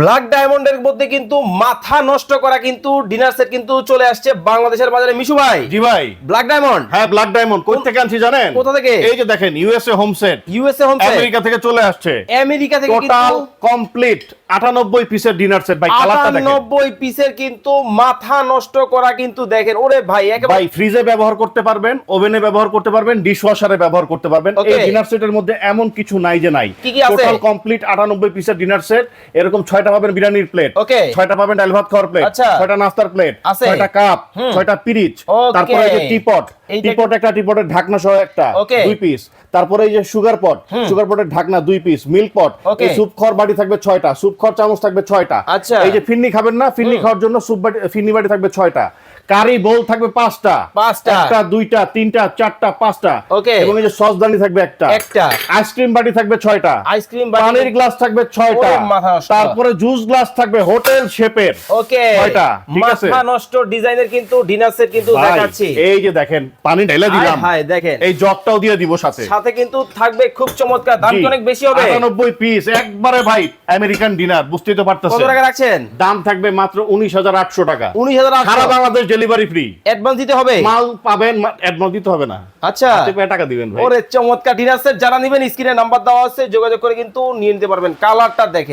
Black ডায়মন্ডের মধ্যে কিন্তু মাথা নষ্ট করা কিন্তু ডিনার সেট কিন্তু চলে আসছে বাংলাদেশের বাজারে। মিশু ভাই। জি ভাই। ব্ল্যাক ডায়মন্ড হ্যাঁ ব্ল্যাক ডায়মন্ড কোথা থেকে আনছি জানেন? কোথা থেকে? এই যে দেখেন USA home set USA home set America থেকে চলে আসছে। আমেরিকা থেকে টোটাল কমপ্লিট 98 পিসের ডিনার সেট ভাই কালারটা দেখেন। আটানব্বই পিসের কিন্তু মাথা নষ্ট করা কিন্তু দেখেন। ওরে ভাই একেবারে ভাই ফ্রিজে ব্যবহার করতে পারবেন ওভেনে ব্যবহার করতে পারবেন ডিশওয়াশারে ব্যবহার করতে পারবেন. এই ডিনার সেটের মধ্যে এমন কিছু নাই যে নাই? টোটাল কমপ্লিট 98 পিসের ডিনার সেট এরকম ছয়টা পাবেন বিরিয়ানির প্লেট ওকে ছয়টা পাবেন ডাল ভাত খাওয়ার প্লেট আচ্ছা। ছয়টা নাস্তার প্লেট ছয়টা কাপ ছয়টা পিরিচ তারপরে যে টিপট টিপট একটা টিপটের ঢাকনা সহ একটা দুই পিস তারপরে এই যে সুগার পট সুগার পটের ঢাকনা দুই পিস মিল্ক পট. এই স্যুপ খর বাটি থাকবে ছয়টা স্যুপ খর চামচ থাকবে ছয়টা। আচ্ছা। এই যে ফিন্নি খাবেন না ফিন্নি খাওয়ার জন্য স্যুপ বাটি ফিন্নি বাটি থাকবে ছয়টা। কারি বোল থাকবে পাঁচটা। পাঁচটা। একটা দুইটা তিনটা চারটা পাঁচটা। Okay. এবং এই যে সসদানি থাকবে একটা। একটা। আইসক্রিম বাটি থাকবে ছয়টা। আইসক্রিম পানির গ্লাস থাকবে ছয়টা। তারপরে জুস গ্লাস থাকবে হোটেল শেপের। ওকে। ছয়টা, ঠিক আছে? মাথা নষ্ট ডিজাইনের কিন্তু ডিনার সেট কিন্তু দেখাচ্ছি। এই যে দেখেন পানি ঢেলে দিলাম। হায় দেখেন। এই জগটাও দিয়ে দিব সাথে। সাথে কিন্তু থাকবে খুব চমৎকার। দাম অনেক বেশি হবে। আটানব্বই পিস একবারে ভাই আমেরিকান ডিনার বুঝতেই তো পারতেছেন। কত টাকা রাখছেন? দাম থাকবে মাত্র উনিশ হাজার আটশো টাকা। উনিশ হাজার সারা বাংলাদেশ ডেলিভারি ফ্রি অ্যাডভান্স দিতে হবে? মাল পাবেন অ্যাডভান্স দিতে হবে না। আচ্ছা। হাতে টাকা দিবেন ভাই। ওরে চমৎকার। ডিনার সেট যারা নেবেন স্ক্রিনে নাম্বার দেওয়া আছে যোগাযোগ করে কিন্তু নিয়ে নিতে পারবেন। কালারটা দেখেন।